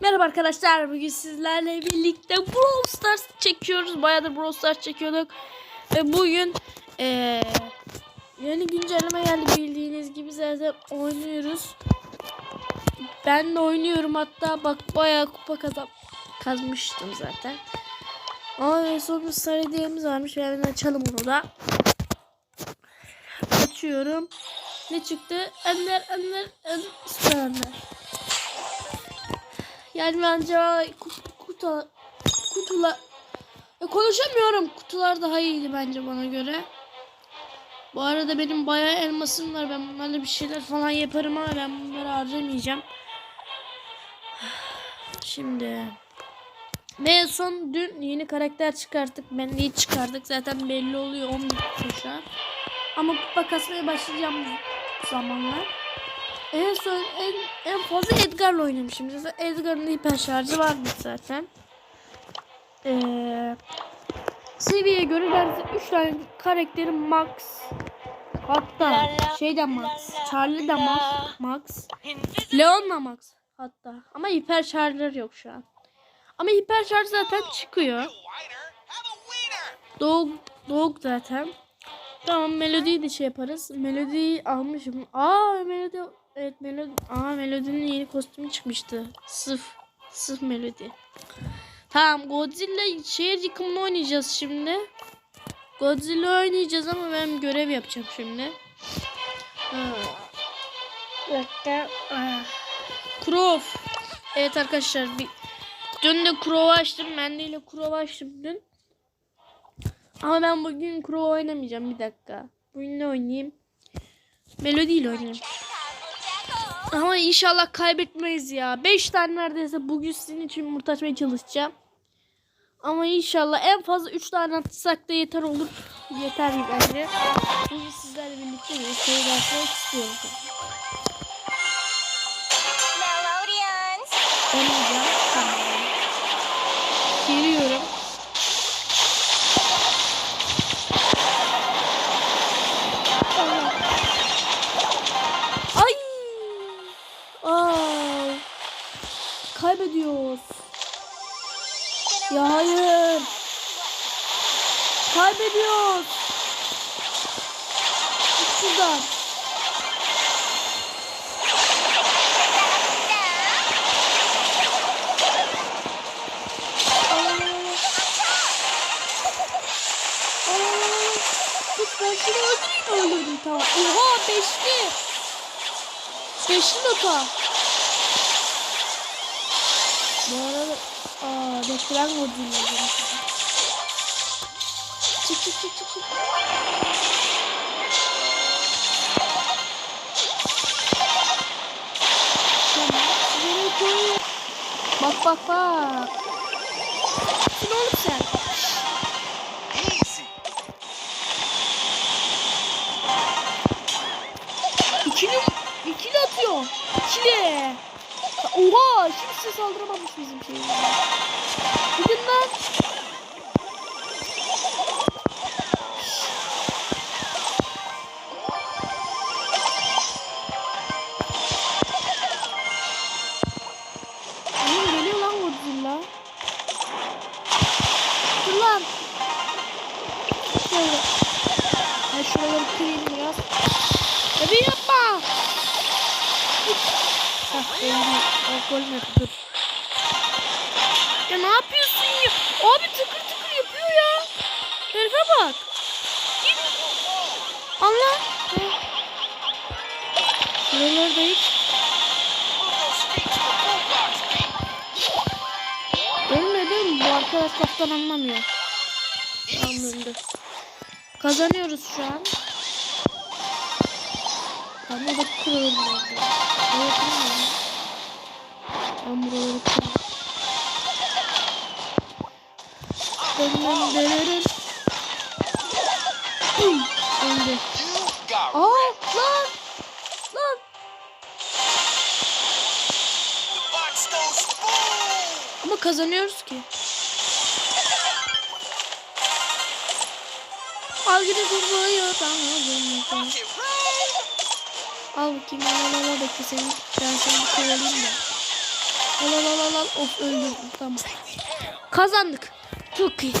Merhaba arkadaşlar. Bugün sizlerle birlikte Brawl Stars çekiyoruz. Bayağıdır Brawl Stars çekiyorduk. Ve bugün eee yeni güncelleme geldi bildiğiniz gibi zaten oynuyoruz. Ben de oynuyorum hatta bak bayağı kupa kazan kazmıştım zaten. Ama son bir sarı hediyemiz varmış. Hemen açalım onu da. Açıyorum. Ne çıktı? Ender, Ender, Ender, Süper Ender. Yani bence ku- kutu kutular ya konuşamıyorum. Kutular daha iyiydi bence bana göre. Bu arada benim bayağı elmasım var. Ben bunlarla bir şeyler falan yaparım ama ben bunları harcamayacağım. Şimdi ve son dün yeni karakter çıkarttık. Ben neyi çıkardık zaten belli oluyor 11 kuşa. Ama kupa kasmaya başlayacağım zamanlar. En son en, en fazla Edgar'la oynamışım. Zaten Edgar'ın hiper şarjı vardı zaten. Ee, seviyeye göre ben 3 tane karakterim max. Hatta şey de max. Charlie de max. Max. Leon da max. Hatta. Ama hiper şarjları yok şu an. Ama hiper şarj zaten çıkıyor. Dog, dog zaten. Tamam melodiyi de şey yaparız. Melodiyi almışım. Aa melodi evet melodi. Aa melodinin yeni kostümü çıkmıştı. Sıf. Sıf melodi. Tamam Godzilla şehir yıkımını oynayacağız şimdi. Godzilla oynayacağız ama ben görev yapacağım şimdi. Ha. Bir dakika. Ah. Crow. Evet arkadaşlar bir dün de Crow'u açtım. Ben de ile Crow'u açtım dün. Ama ben bugün Crow oynamayacağım bir dakika. Bugün ne oynayayım? Melody ile oynayayım. Ama inşallah kaybetmeyiz ya. 5 tane neredeyse bugün sizin için yumurta açmaya çalışacağım. Ama inşallah en fazla 3 tane atsak da yeter olur. Yeter bence. Bugün sizlerle birlikte bir şey yapmak istiyorum. Melodians. Oynayacağım. Kaybediyoruz. Ya hayır. Kaybediyoruz. Şuradan. Öldürdüm tamam. Oha beşli. Beşli nota. Bu arada bekleyen Godzilla. Çık çık çık çık çık. Bak bak bak. Ne oğlum sen? İkili, ikili atıyor. İkili. Oha kimse saldıramamış bizim şeyimize. 你他妈 Allah. Şuraları da hiç. Ölmedim. Bu arkadaş laftan anlamıyor. Anladı. Kazanıyoruz şu an. Ama da de. Buraya kırmıyorum. Ben buraları kırıyorum. Dönmem dönerim. Aa lan. Lan. Ama kazanıyoruz ki. Al gidi durmuyor. Tamam. Al bakayım al al al bekle seni. Ben seni bir kovalayayım da. Al al al al al. Of öldürdüm tamam. Kazandık. Çok iyi.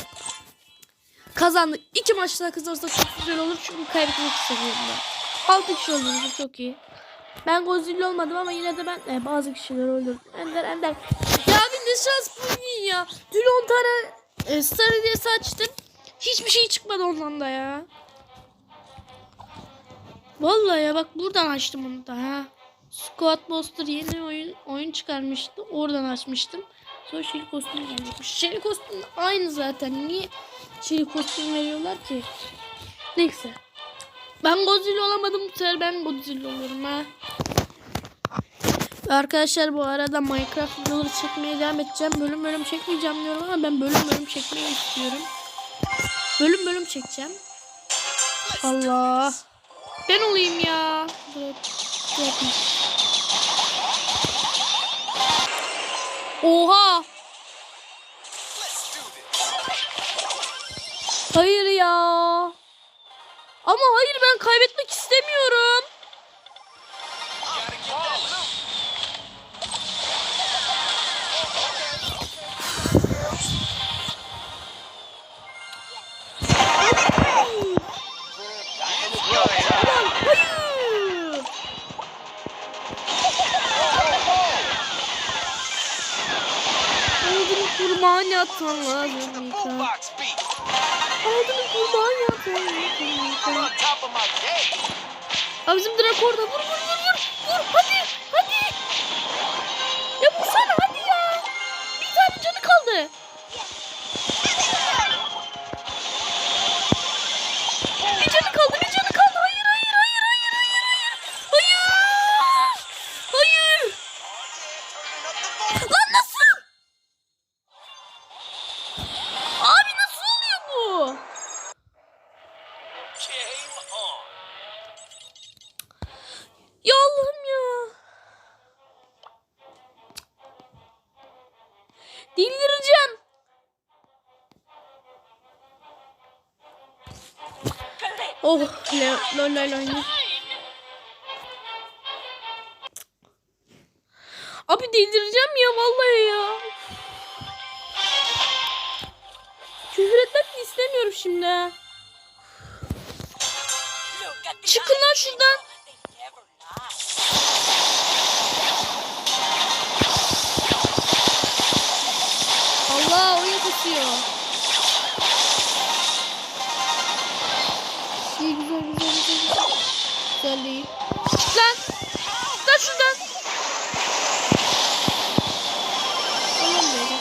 Kazandık. İki maçta kazanırsak çok güzel olur çünkü kaybetmek istemiyorum ben. Altı kişi olduğumuz çok iyi. Ben Godzilla olmadım ama yine de ben e, bazı kişileri öldürdüm. Ender Ender. Ya bir ne şans bugün ya. Dün 10 tane e, Star hediyesi açtım. Hiçbir şey çıkmadı ondan da ya. Vallahi ya bak buradan açtım onu da ha. Squad Buster yeni oyun oyun çıkarmıştı. Oradan açmıştım. Sonra Shelly kostüm gelecekmiş. Shelly kostüm aynı zaten. Niye Shelly kostüm veriyorlar ki? Neyse. Ben Godzilla olamadım bu sefer ben Godzilla olurum ha. Arkadaşlar bu arada Minecraft videoları çekmeye devam edeceğim. Bölüm bölüm çekmeyeceğim diyorum ama ben bölüm bölüm çekmeyi istiyorum. Bölüm bölüm çekeceğim. Allah. Ben olayım ya. Oha. Hayır ya. Ama hayır ben kaybetmek istemiyorum. Kurban yatan lazım. Orada. Vur vur vur vur. Vur Delireceğim. Oh, lol lol lol. Abi delireceğim ya vallahi ya. Küfür etmek istemiyorum şimdi. Çıkın lan şuradan. Kusuyor. İyi güzel güzel güzel güzel. Güzel değil. Lan. Lan şuradan. Tamam böyle.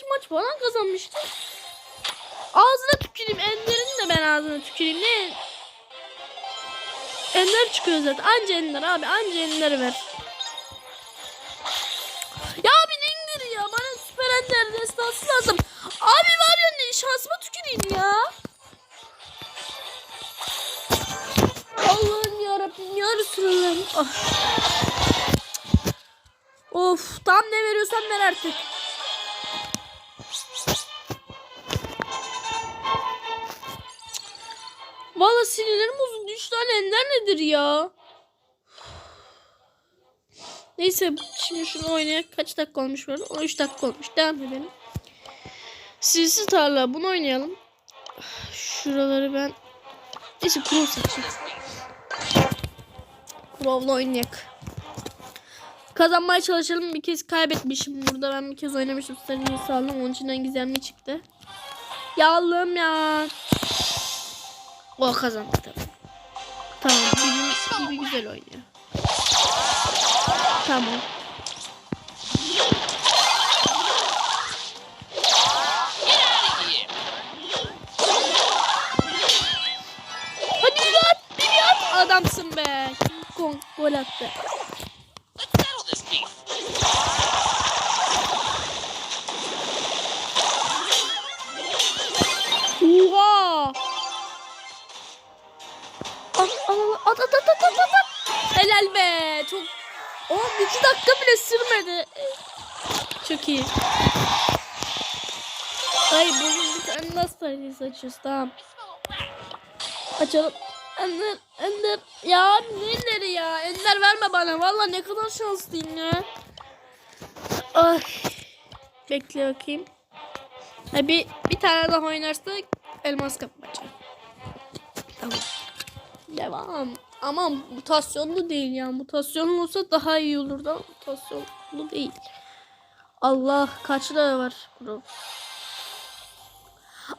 5 maç falan kazanmıştı. Ağzına tüküreyim. Ender'in de ben ağzına tüküreyim. Ne? Ender çıkıyor zaten. Anca Ender abi. Anca Ender ver. Ya abi Ender ya? Bana süper Ender destansı lazım. Abi var ya ne şansıma tüküreyim ya. Allah'ım yarabbim ya Resulallah'ım. Ah. Of tam ne veriyorsan ver artık. Valla sinirlerim bozuldu. Üç tane ender nedir ya? Neyse şimdi şunu oynayak. Kaç dakika olmuş böyle? 13 dakika olmuş. Devam edelim. Silsiz tarla bunu oynayalım. Şuraları ben... Neyse Crow seçeyim. Crow'la oynayak. Kazanmaya çalışalım. Bir kez kaybetmişim. Burada ben bir kez oynamıştım. Sarıyı saldım. Onun için en gizemli çıktı. Ya Allah'ım ya. O kazandı tabii. Tamam. Bugün gibi güzel oynuyor. Tamam. Hadi bir at. Bir at. Adamsın be. King Kong gol attı. At at at at at at. Helal be. Çok Oğlum iki dakika bile sürmedi. Çok iyi. Ay bugün bir tane nasıl parçası açıyoruz tamam. Açalım. Ender, Ender. Ya neleri ya? Ender verme bana. Valla ne kadar şanslıyım ya. Ay. Bekle bakayım. Ha, bir, bir tane daha oynarsak elmas kapmaca. Devam. Ama mutasyonlu değil ya. Mutasyonlu olsa daha iyi olurdu ama mutasyonlu değil. Allah kaç lira var bro.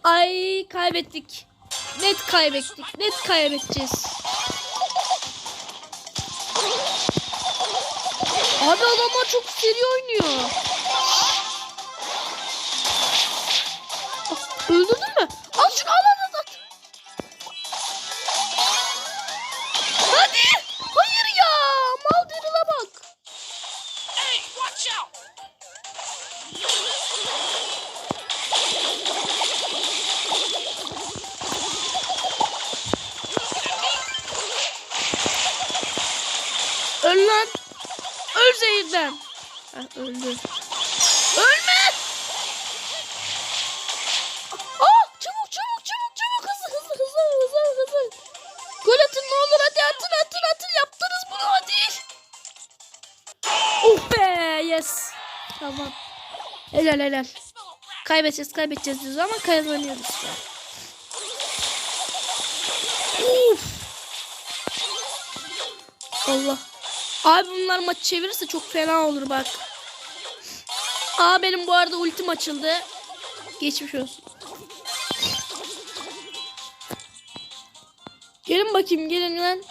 Ay kaybettik. Net kaybettik. Net kaybedeceğiz. Abi adamlar çok seri oynuyor. Öldürdün mü? Tamam. Helal helal. Kaybedeceğiz kaybedeceğiz diyoruz ama kazanıyoruz. Uf. Allah. Abi bunlar maç çevirirse çok fena olur bak. Aa benim bu arada ultim açıldı. Geçmiş olsun. Gelin bakayım gelin lan.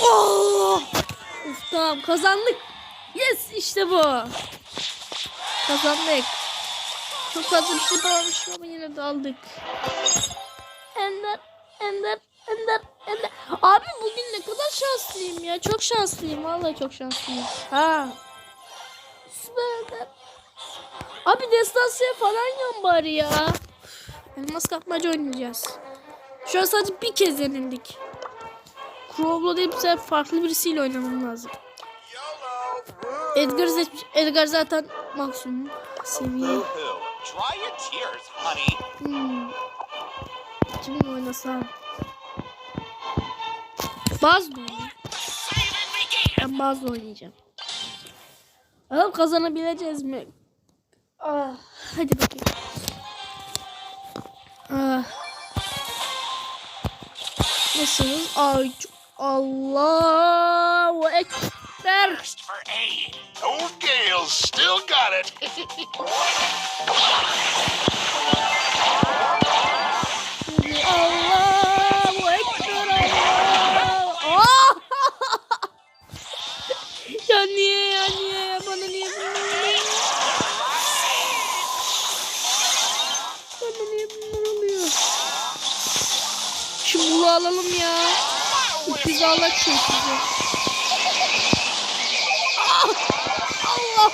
Oh! Uf, tamam kazandık. Yes işte bu. Kazandık. Çok fazla bir şey yapamamışım ama yine de aldık. Ender, Ender, Ender, Ender. Abi bugün ne kadar şanslıyım ya. Çok şanslıyım. Vallahi çok şanslıyım. Ha. Süper Ender. Abi destansiye falan yan bari ya. Elmas kapmaca oynayacağız. Şu an sadece bir kez yenildik. Crow'la değil sefer farklı birisiyle oynamam lazım. Edgar. Edgar zaten maksimum seviye. Hmm. Kiminle oynasam? Baz mı oynayayım? Ben bazı oynayacağım. Bakalım kazanabileceğiz mi? Ah, hadi bakayım. Ah. Nasılız? Ay, çok- Allahu Ekber. For aid. Old Gale's still got it. Allahu Ekber Allah. Ah! ya niye ya niye ya bana niye bunlar oluyor? Bana niye bunlar oluyor? Şu bulu alalım ya. Şey size. Ah! Allah!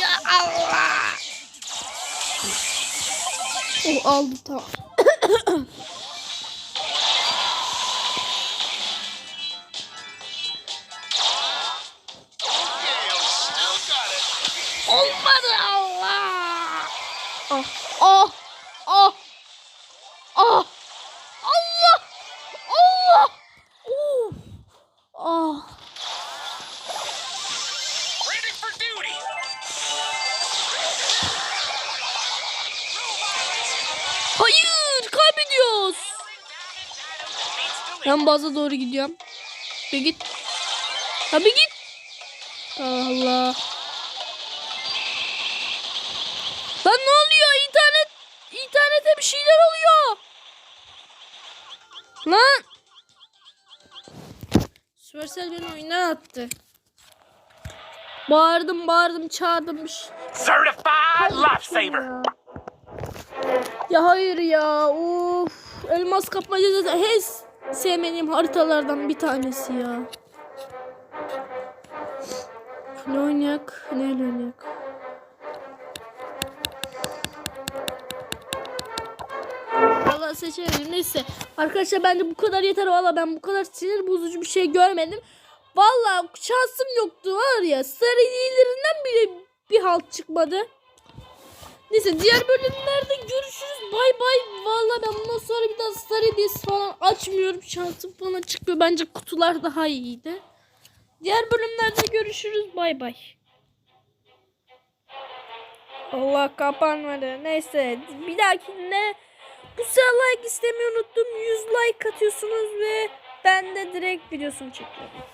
Ya Allah! O aldı tamam. Oh. Hayır kaybediyoruz. Ben baza doğru gidiyorum. Bir git. Tabi git. Allah. Supercell beni oyundan attı. Bağırdım bağırdım çağırdım. Certified lifesaver. Ya. Ya hayır ya. Of. Elmas kapmaca zaten hes sevmediğim haritalardan bir tanesi ya. Ne oynayak? Neyle oynayak? Seçemedim. Neyse. Arkadaşlar bence bu kadar yeter. Valla ben bu kadar sinir bozucu bir şey görmedim. Valla şansım yoktu var ya. Sarı iyilerinden bile bir halt çıkmadı. Neyse diğer bölümlerde görüşürüz. Bay bay. Valla ben bundan sonra bir daha Star falan açmıyorum. Şansım falan çıkmıyor. Bence kutular daha iyiydi. Diğer bölümlerde görüşürüz. Bay bay. Allah kapanmadı. Neyse bir dahakine bu sefer like istemeyi unuttum. 100 like atıyorsunuz ve ben de direkt videosunu çekiyorum.